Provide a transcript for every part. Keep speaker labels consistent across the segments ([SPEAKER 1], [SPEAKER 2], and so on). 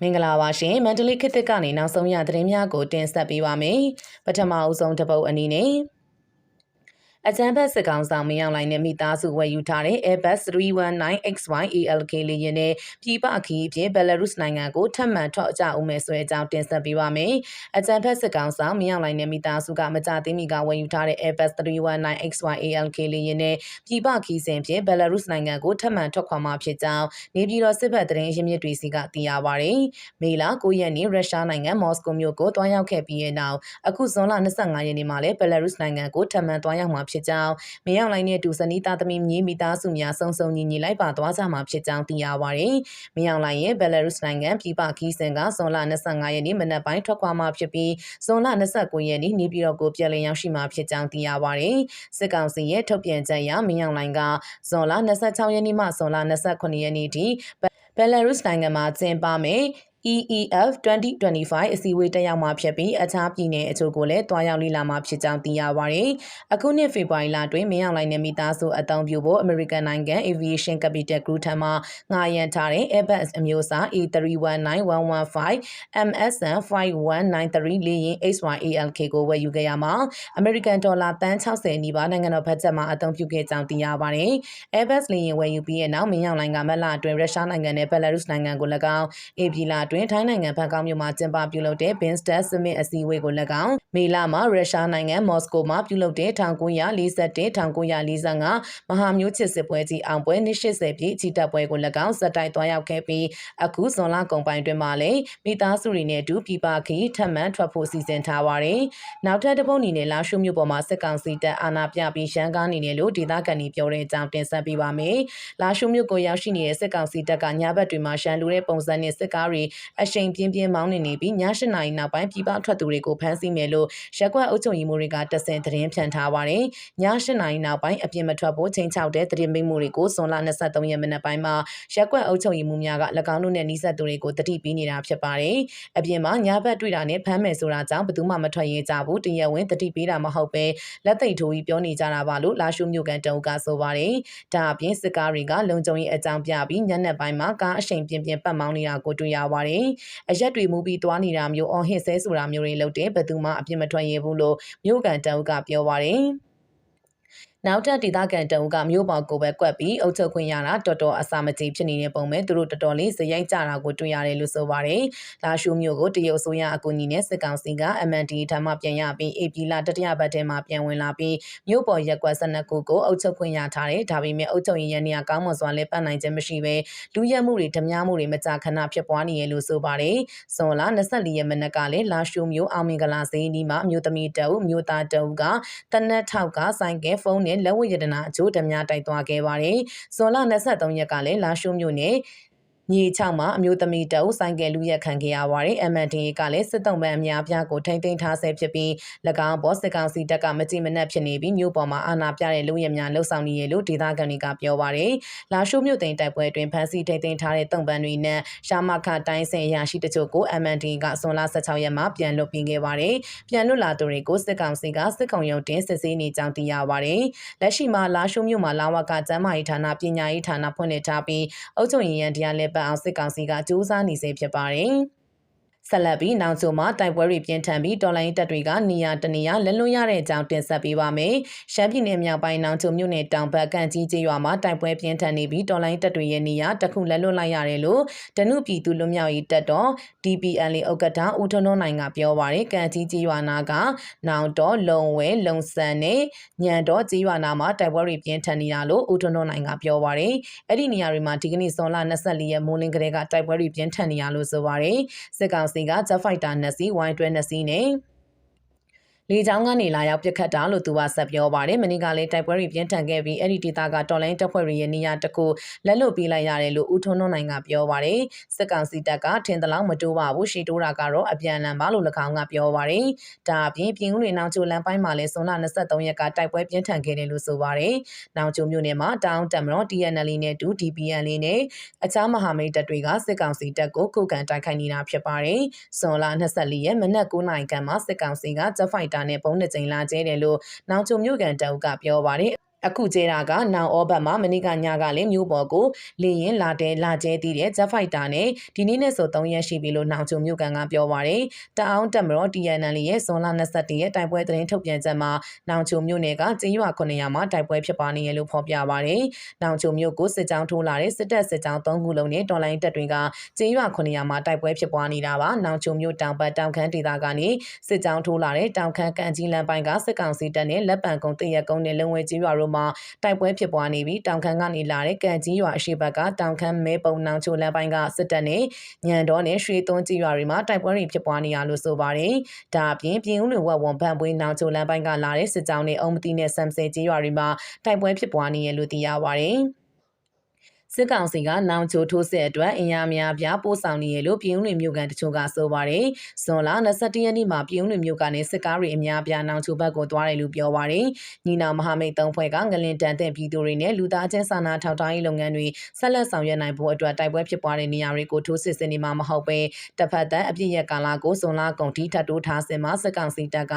[SPEAKER 1] မင်္ဂလာပါရှင်မန္တလေးခေတ်သစ်ကနေနောက်ဆုံးရသတင်းများကိုတင်ဆက်ပေးပါမယ်ပထမအဦးဆုံးတစ်ပုတ်အနေနဲ့ အကြံဖက်စစ်ကောင်ဆောင်မင်းအောင်လှိုင်နဲ့မိသားစုဝယ်ယူထားတဲ့ Airbus 319XY ALK လေယာဉ်နဲ့ပြည်ပခီးအဖြစ်ဘယ်လာရုစ်နိုင်ငံကိုထပ်မံထွက်ကြဦးမယ်ဆိုတဲ့အကြောင်းတင်ဆက်ပေးပါမယ်။အကြံဖက်စစ်ကောင်ဆောင်မင်းအောင်လှိုင်နဲ့မိသားစုကမကြသေးမီကဝယ်ယူထားတဲ့ Airbus 319XY ALK လေယာဉ်နဲ့ပြည်ပခီးစဉ်ဖြင့်ဘယ်လာရုစ်နိုင်ငံကိုထပ်မံထွက်ခွာမှာဖြစ်ကြောင်းနေပြည်တော်စစ်ဘက်သတင်းရင်းမြစ်တွေစီကသိရပါဗျ။မေလ9ရက်နေ့ရုရှားနိုင်ငံမော်စကိုမြို့ကိုတွားရောက်ခဲ့ပြီးတဲ့နောက်အခုဇွန်လ25ရက်နေ့မှာလည်းဘယ်လာရုစ်နိုင်ငံကိုထပ်မံတွားရောက်မှာဖြစ်ကြောင်းမင်းအောင်လှိုင်နဲ့အတူဇနီးသားသမီးမြေးမိသားစုများစုံစုံညီညီလိုက်ပါသွားကြမှာဖြစ်ကြောင်းသိရပါဗျ။မင်းအောင်လှိုင်ရဲ့ဘယ်လာရုစ်နိုင်ငံပြည်ပခီးစဉ်ကဇွန်လ25ရက်နေ့မနက်ပိုင်းထွက်ခွာမှာဖြစ်ပြီးဇွန်လ29ရက်နေ့နေပြည်တော်ကိုပြန်လည်ရောက်ရှိမှာဖြစ်ကြောင်းသိရပါဗျ။စစ်ကောင်စီရဲ့ထုတ်ပြန်ချက်အရမင်းအောင်လှိုင်ကဇွန်လ26ရက်နေ့မှဇွန်လ28ရက်နေ့ထိဘယ်လာရုစ်နိုင်ငံမှာကျင်းပမယ် EEF 2025 အစည်းအဝေးတက်ရောက်မှာဖြစ်ပြီးအခြားပြည်နယ်အချို့ကိုလည်းတွားရောက်လေ့လာမှာဖြစ်ကြောင်းသိရပါဗျ။အခုနှစ်ဖေဖော်ဝါရီလတွင်မင်းအောင်လှိုင်နဲ့မိသားစုအသုံးပြုဖို့ American နိုင်ငံ Aviation Capital Group ထံမှငှားရမ်းထားတဲ့ Airbus အမျိုးအစား A319-115 MSN 5193လေယာဉ် HYALK ကိုဝယ်ယူခဲ့ရမှာ American ဒေါ်လာတန်း60နီးပါးနိုင်ငံတော်ဘတ်ဂျက်မှာအသုံးပြုခဲ့ကြောင်းသိရပါဗျ။ Airbus လေယာဉ်ဝယ်ယူပြီးတဲ့နောက်မင်းအောင်လှိုင်ကမက်လာအတွင်းရုရှားနိုင်ငံနဲ့ဘယ်လာရုစ်နိုင်ငံကို၎င်းအေဗီလာတွင်ထိုင်းနိုင်ငံဘန်ကောက်မြို့မှာကျင်းပပြုလုပ်တဲ့ Binstat Summit အစည်းအဝေးကို၎င်းမေလမှာရုရှားနိုင်ငံမော်စကိုမှာပြုလုပ်တဲ့1941-1945မဟာမျိုးချစ်စစ်ပွဲကြီးအောင်ပွဲနှစ်80ပြည့်ချီတက်ပွဲကို၎င်းဇက်တိုက်သွားရောက်ခဲ့ပြီးအခုဇွန်လကုန်ပိုင်းတွင်မှလည်းမိသားစုတွေနဲ့အတူပြည်ပခီးထပ်မံထွက်ဖို့စီစဉ်ထားပါတယ်။နောက်ထပ်တစ်ပုတ်အနေနဲ့လာရှုမြို့ပေါ်မှာစစ်ကောင်စီတပ်အာဏာပြပြီးရှမ်းကားနေတယ်လို့ဒေသခံတွေပြောတဲ့အကြောင်းတင်ဆက်ပေးပါမယ်။လာရှုမြို့ကိုရောက်ရှိနေတဲ့စစ်ကောင်စီတပ်ကညဘက်တွေမှာရှမ်းလူတဲ့ပုံစံနဲ့စစ်ကားတွေအရှိန်ပြင်းပြင်းမောင်းနေနေပြီးည၈နာရီနောက်ပိုင်းပြည်ပထွက်သူတွေကိုဖမ်းဆီးမယ်လို့ရက်ကွက်အုပ်ချုပ်ရေးမှူးတွေကတဆင်သတင်းဖြန့်ထားပါတယ်။ည၈နာရီနောက်ပိုင်းအပြင်မထွက်ဖို့ချိန်ချောက်တဲ့သတင်းမိမှုတွေကိုဇွန်လ23ရက်နေ့ပိုင်းမှာရက်ကွက်အုပ်ချုပ်ရေးမှူးများက၎င်းတို့နဲ့နှိစက်သူတွေကိုတတိပေးနေတာဖြစ်ပါတယ်။အပြင်မှာညဘက်တွေ့တာနဲ့ဖမ်းမယ်ဆိုတာကြောင့်ဘယ်သူမှမထွက်ရဲကြဘူးတရားဝင်တတိပေးတာမဟုတ်ပဲလက်သိပ်ထိုးပြီးပြောနေကြတာပါလို့လာရှုမြို့ကန်တုံးကဆိုပါတယ်။ဒါအပြင်စစ်ကားတွေကလုံခြုံရေးအကြောင်းပြပြီးညနေပိုင်းမှာကားအရှိန်ပြင်းပြင်းပတ်မောင်းနေတာကိုတွေ့ရပါတယ်။အရက်တွေမူပြီးသွားနေတာမျိုးအော်ဟစ်ဆဲဆိုတာမျိုးတွေလုပ်တယ်ဘယ်သူမှအပြစ်မထွက်ရဘူးလို့မြို့ကန်တုံးကပြောပါတယ်။ နောက်ထပ်ဒေသခံတအုပ်ကမြို့ပေါ်ကိုပဲကွက်ပြီးအုပ်ချုပ်ခွင့်ရတာတော်တော်အစာမကြေဖြစ်နေတဲ့ပုံပဲသူတို့တော်တော်လေးဇရိုက်ကြတာကိုတွေ့ရတယ်လို့ဆိုပါတယ်။လာရှုမြို့ကိုတရုတ်ဆိုရအကူအညီနဲ့စစ်ကောင်စီက MND ထံမှပြန်ရပြီး AP လာတတိယဘတ်ထဲမှာပြန်ဝင်လာပြီးမြို့ပေါ်ရက်ကွက်12ခုကိုအုပ်ချုပ်ခွင့်ရထားတယ်။ဒါပေမဲ့အုပ်ချုပ်ရေးရန်နေရာကောင်းမွန်စွာလည်းပတ်နိုင်ခြင်းမရှိဘဲလူရက်မှုတွေဓမြမှုတွေမကြာခဏဖြစ်ပွားနေရလို့ဆိုပါတယ်။ဇွန်လ24ရက်နေ့ကလည်းလာရှုမြို့အောင်မင်္ဂလာစေးနီးမှာမြို့သမီးတအုပ်မြို့သားတအုပ်ကတနက်ထောက်ကဆိုင်ကဲဖုန်းနဲ့လက်ဝတ်ရတနာအကျိုးဓမြတိုက်သွားခဲ့ပါတယ်။ဇွန်လ23ရက်ကလည်းလာရှုမြို့နယ် မြေ6မှာအမျိုးသမီးတအုပ်ဆိုင်ကယ်လူရက်ခံခဲ့ရပါတယ်။ MNDA ကလည်းစစ်တုံးပန်းအများပြားကိုထိမ့်သိမ်းထားဆဲဖြစ်ပြီး၎င်းပေါ်စစ်ကောင်စီတပ်ကမကြည်မနှက်ဖြစ်နေပြီးမြို့ပေါ်မှာအာဏာပြတဲ့လူရက်များလှုပ်ဆောင်နေရလို့ဒေသခံတွေကပြောပါတယ်။လာရှိုးမြို့သိမ်းတိုက်ပွဲအတွင်းဖမ်းဆီးထိမ့်သိမ်းထားတဲ့တုံးပန်းတွေနဲ့ရှာမခတိုင်းစင်အရာရှိတချို့ကို MNDA ကဇွန်လ16ရက်မှာပြန်လွတ်ပေးခဲ့ပါတယ်။ပြန်လွတ်လာသူတွေကိုစစ်ကောင်စီကစစ်ကောင်ရုံတင်စစ်ဆေးနေကြောင်းသိရပါတယ်။လက်ရှိမှာလာရှိုးမြို့မှာလာဝကကျမ်းမာရေးဌာနပညာရေးဌာနဖွင့်လှစ်ထားပြီးအုပ်ချုပ်ရေးရန်တရားလက်ပတ်အောင်စစ်ကောင်စီကစူးစမ်းနေစေဖြစ်ပါတယ်။ ဆက်လက်ပြီးနောက်ဆုံးမှာတိုက်ပွဲတွေပြင်းထန်ပြီးတော်လိုင်းတပ်တွေကနေရာတနေရာလက်လွတ်ရတဲ့အကြောင်းတင်ဆက်ပေးပါမယ်။ရှမ်းပြည်နယ်မြောက်ပိုင်းနောင်ချုံမြို့နယ်တောင်ဘက်ကန်ကြီးကျေးရွာမှာတိုက်ပွဲပြင်းထန်နေပြီးတော်လိုင်းတပ်တွေရဲ့နေရာတစ်ခုလက်လွတ်လိုက်ရတယ်လို့တနုပြည်သူလွတ်မြောက်ရေးတပ်တော် DPL ဥက္ကဋ္ဌဦးထွန်းထွန်းနိုင်ကပြောပါရယ်ကန်ကြီးကျေးရွာနာကနောင်တော်လုံဝဲလုံဆန်နဲ့ညံတော်ကျေးရွာနာမှာတိုက်ပွဲတွေပြင်းထန်နေတာလို့ဦးထွန်းထွန်းနိုင်ကပြောပါရယ်အဲ့ဒီနေရာတွေမှာဒီကနေ့ဇွန်လ24ရက်မိုးလင်းကလေးကတိုက်ပွဲတွေပြင်းထန်နေရလို့ဆိုပါရယ်စစ်ကောင်စီက Jet Fighter 2 စီး Y12 2 စီးနဲ့ လေကြောင်းကနေလာရောက်ပစ်ခတ်တာလို့သူကဆက်ပြောပါတယ်။မနေ့ကလည်းတိုက်ပွဲတွေပြင်းထန်ခဲ့ပြီးအဲ့ဒီဒေသကတော်လိုင်းတပ်ဖွဲ့တွေရဲ့နေရာတစ်ခုလက်လွတ်ပေးလိုက်ရတယ်လို့ဦးထွန်းထွန်းနိုင်ကပြောပါတယ်။စစ်ကောင်စီတပ်ကထင်သလောက်မတိုးပါဘူးရှီတိုးတာကတော့အပြန်အလှန်ပါလို့၎င်းကပြောပါတယ်။ဒါအပြင်ပြင်ဦးတွေနောင်ချိုလမ်းပိုင်းမှာလည်းဇွန်လ23ရက်ကတိုက်ပွဲပြင်းထန်ခဲ့တယ်လို့ဆိုပါတယ်။နောင်ချိုမြို့နယ်မှာတောင်တက်မတော် TNL နဲ့တူ DPN လေးနဲ့အခြားမဟာမိတ်တပ်တွေကစစ်ကောင်စီတပ်ကိုခုခံတိုက်ခိုက်နေတာဖြစ်ပါတယ်။ဇွန်လ24ရက်မနက်9:00နာရီခန့်မှာစစ်ကောင်စီက Jet Fighter တာနဲ့ပုံနှစ်ကြိမ်လာကျဲတယ်လို့နောင်ချုံမြို့ကန်တအုပ်ကပြောပါတယ် အခုကျဲတာကနောင်ဩဘတ်မှာမနေ့ကညကလည်းမြို့ပေါ်ကိုလေရင်လာတဲလာကျဲတည်တဲ့ဂျက်ဖိုက်တာနဲ့ဒီနေ့နဲ့ဆို3ရက်ရှိပြီလို့နောင်ချုံမြို့ကန်ကပြောပါရယ်တအောင်တက်မတော် TNL ရဲ့ဇွန်လ21ရက်တိုက်ပွဲသတင်းထုတ်ပြန်ချက်မှာနောင်ချုံမြို့နယ်ကကျေးရွာ900မှာတိုက်ပွဲဖြစ်ပွားနေရလို့ဖော်ပြပါရယ်နောင်ချုံမြို့ကိုစစ်ကြောင်းထိုးလာတဲ့စစ်တပ်စစ်ကြောင်း3ခုလုံးနဲ့တော်လိုင်းတပ်တွေကကျေးရွာ900မှာတိုက်ပွဲဖြစ်ပွားနေတာပါနောင်ချုံမြို့တောင်ပတ်တောင်ခမ်းဒေသကနေစစ်ကြောင်းထိုးလာတဲ့တောင်ခမ်းကန်ကြီးလမ်းပိုင်းကစစ်ကောင်စီတပ်နဲ့လက်ပံကုန်းတရက်ကုန်းနဲ့လုံဝဲကျေးရွာတို့မှာတိုက်ပွဲဖြစ်ပွားနေပြီးတောင်ခမ်းကနေလာတဲ့ကန်ကြီးရွာအရှိဘက်ကတောင်ခမ်းမဲပုံနောင်ချိုလမ်းပိုင်းကစစ်တပ်နဲ့ညံတော်နဲ့ရွှေသွန်းကြီးရွာတွေမှာတိုက်ပွဲတွေဖြစ်ပွားနေရလို့ဆိုပါတယ်။ဒါအပြင်ပြင်ဦးလွင်ဝက်ဝံဗန်ပွေးနောင်ချိုလမ်းပိုင်းကလာတဲ့စစ်ကြောင်းနဲ့အုံမတီနဲ့ဆမ်ဆယ်ကြီးရွာတွေမှာတိုက်ပွဲဖြစ်ပွားနေရလို့သိရပါတယ်။ စစ်ကောင်စီကနောင်ချိုထိုးစစ်အတွက်အင်အားများပြားပို့ဆောင်နေရလို့ပြည်ဦးလွင်မြို့ကန်တချို့ကဆိုပါတယ်။ဇွန်လ22ရက်နေ့မှာပြည်ဦးလွင်မြို့ကနေစစ်ကားတွေအများပြားနောင်ချိုဘက်ကိုသွားတယ်လို့ပြောပါတယ်။ညီနောင်မဟာမိတ်သုံးဖွဲ့ကငလင်တန်တဲ့ပြည်သူတွေနဲ့လူသားချင်းစာနာထောက်ထားရေးလုပ်ငန်းတွေဆက်လက်ဆောင်ရွက်နိုင်ဖို့အတွက်တိုက်ပွဲဖြစ်ပွားတဲ့နေရာတွေကိုထိုးစစ်ဆင်နေမှာမဟုတ်ပဲတစ်ဖက်သက်အပြစ်ရကာလကိုဇွန်လကုန်ထိထပ်တိုးထားစင်မှာစစ်ကောင်စီတပ်က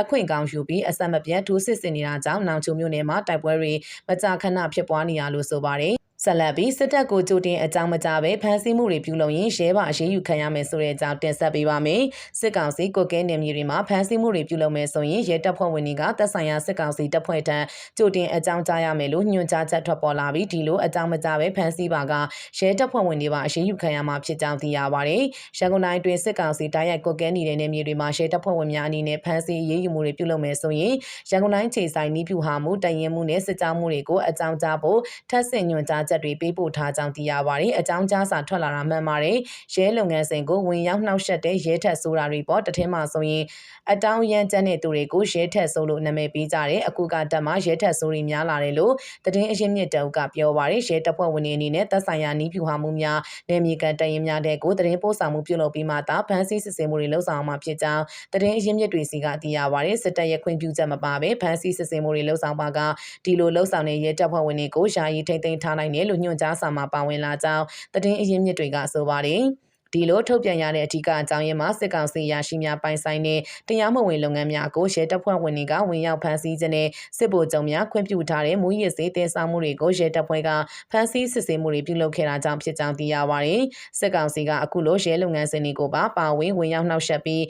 [SPEAKER 1] အခွင့်ကောင်းယူပြီးအဆက်မပြတ်ထိုးစစ်ဆင်နေတာကြောင့်နောင်ချိုမြို့နယ်မှာတိုက်ပွဲတွေမကြာခဏဖြစ်ပွားနေရလို့ဆိုပါတယ် ဆက်လက်ပြီးစစ်တပ်ကိုကြိုတင်အကြောင်းမကြပဲဖမ်းဆီးမှုတွေပြုလုပ်ရင်ရဲပါအရေးယူခံရမယ်ဆိုတဲ့အကြောင်းတင်ဆက်ပေးပါမယ်။စစ်ကောင်စီကိုကဲနေမြေတွေမှာဖမ်းဆီးမှုတွေပြုလုပ်မယ်ဆိုရင်ရဲတပ်ဖွဲ့ဝင်တွေကတပ်ဆိုင်ရာစစ်ကောင်စီတပ်ဖွဲ့ထံကြိုတင်အကြောင်းကြားရမယ်လို့ညွှန်ကြားချက်ထွက်ပေါ်လာပြီးဒီလိုအကြောင်းမကြပဲဖမ်းဆီးပါကရဲတပ်ဖွဲ့ဝင်တွေပါအရေးယူခံရမှာဖြစ်ကြောင်းသိရပါတယ်။ရန်ကုန်တိုင်းတွင်စစ်ကောင်စီတိုက်ရိုက်ကိုကဲနေတဲ့နေမြေတွေမှာရဲတပ်ဖွဲ့ဝင်များအနေနဲ့ဖမ်းဆီးအရေးယူမှုတွေပြုလုပ်မယ်ဆိုရင်ရန်ကုန်တိုင်းခြေဆိုင်နီးပြူဟာမှုတရင်မှုနဲ့စစ်ကြောမှုတွေကိုအကြောင်းကြားဖို့ထပ်ဆင့်ညွှန်ကြားချက်တွေပေးပို့ထားကြောင်းသိရပါတယ်။အကြောင်းကြားစာထွက်လာတာမှန်ပါတယ်။ရဲလုပ်ငန်းစဉ်ကိုဝင်ရောက်နှောက်ယှက်တဲ့ရဲထက်ဆိုတာတွေပေါ့တထင်းမှဆိုရင်အတောင်ရန်ကျန်းတဲ့သူတွေကိုရဲထက်ဆိုလို့နာမည်ပေးကြတယ်။အခုကတက်မှာရဲထက်ဆိုတွေများလာတယ်လို့တည်င်းအရင်မြင့်တုပ်ကပြောပါတယ်။ရဲတပ်ဖွဲ့ဝင်တွေအနေနဲ့သက်ဆိုင်ရာနီးပြူဟာမှုများနယ်မြေကန်တရင်များတဲ့ကိုတည်င်းပို့ဆောင်မှုပြုလုပ်ပြီးမှသာဖမ်းဆီးစစ်ဆေးမှုတွေလှုပ်ဆောင်မှာဖြစ်ကြောင်းတည်င်းအရင်မြင့်တွေစီကသိရပါတယ်။စစ်တပ်ရဲ့ခွင့်ပြုချက်မပါဘဲဖမ်းဆီးစစ်ဆေးမှုတွေလှုပ်ဆောင်ပါကဒီလိုလှုပ်ဆောင်တဲ့ရဲတပ်ဖွဲ့ဝင်တွေကိုယာယီထိမ့်သိမ်းထားနိုင်တယ်လို့ညွှန်ကြားစာမှာပါဝင်လာကြောင်းသတင်းအရင်းမြစ်တွေကဆိုပါတယ်ဒီလိုထုတ်ပြန်ရတဲ့အထူးအကြောင်းရင်းမှာစစ်ကောင်စီရရှိများပိုင်ဆိုင်တဲ့တရားမဝင်လုပ်ငန်းများကိုရဲတပ်ဖွဲ့ဝင်တွေကဝင်ရောက်ဖမ်းဆီးခြင်းနဲ့စစ်ဗိုလ်ချုပ်များခွင့်ပြုထားတဲ့မူရစ်စေးတင်ဆောင်မှုတွေကိုရဲတပ်ဖွဲ့ကဖမ်းဆီးစစ်ဆေးမှုတွေပြုလုပ်ခဲ့တာကြောင့်ဖြစ်ကြောင်းသိရပါတယ်။စစ်ကောင်စီကအခုလိုရဲလုပ်ငန်းစဉ်တွေကိုပါပါဝင်ဝင်ရောက်နှောက်ယှက်ပြီး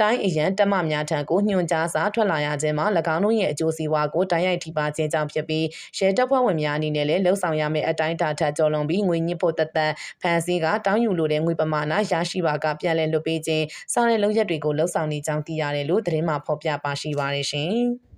[SPEAKER 1] တိုင်းအရန်တမများထံကိုညွှန်ကြားစာထွက်လာရခြင်းမှာ၎င်းတို့ရဲ့အကျိုးစီးပွားကိုတိုင်းရိုက်ထိပါခြင်းကြောင့်ဖြစ်ပြီးရဲတပ်ဖွဲ့ဝင်များအနေနဲ့လည်းလှုပ်ဆောင်ရမယ့်အတိုင်းအတာထက်ကျော်လွန်ပြီးငွေညစ်ဖို့တသက်ဖန်ဆီးကတောင်းယူလိုတဲ့ငွေပမာဏရရှိပါကပြန်လည်လွတ်ပေးခြင်းစတဲ့လုပ်ရက်တွေကိုလှုပ်ဆောင်နေကြောင်းသိရတယ်လို့သတင်းမှဖော်ပြပါရှိပါတယ်ရှင်။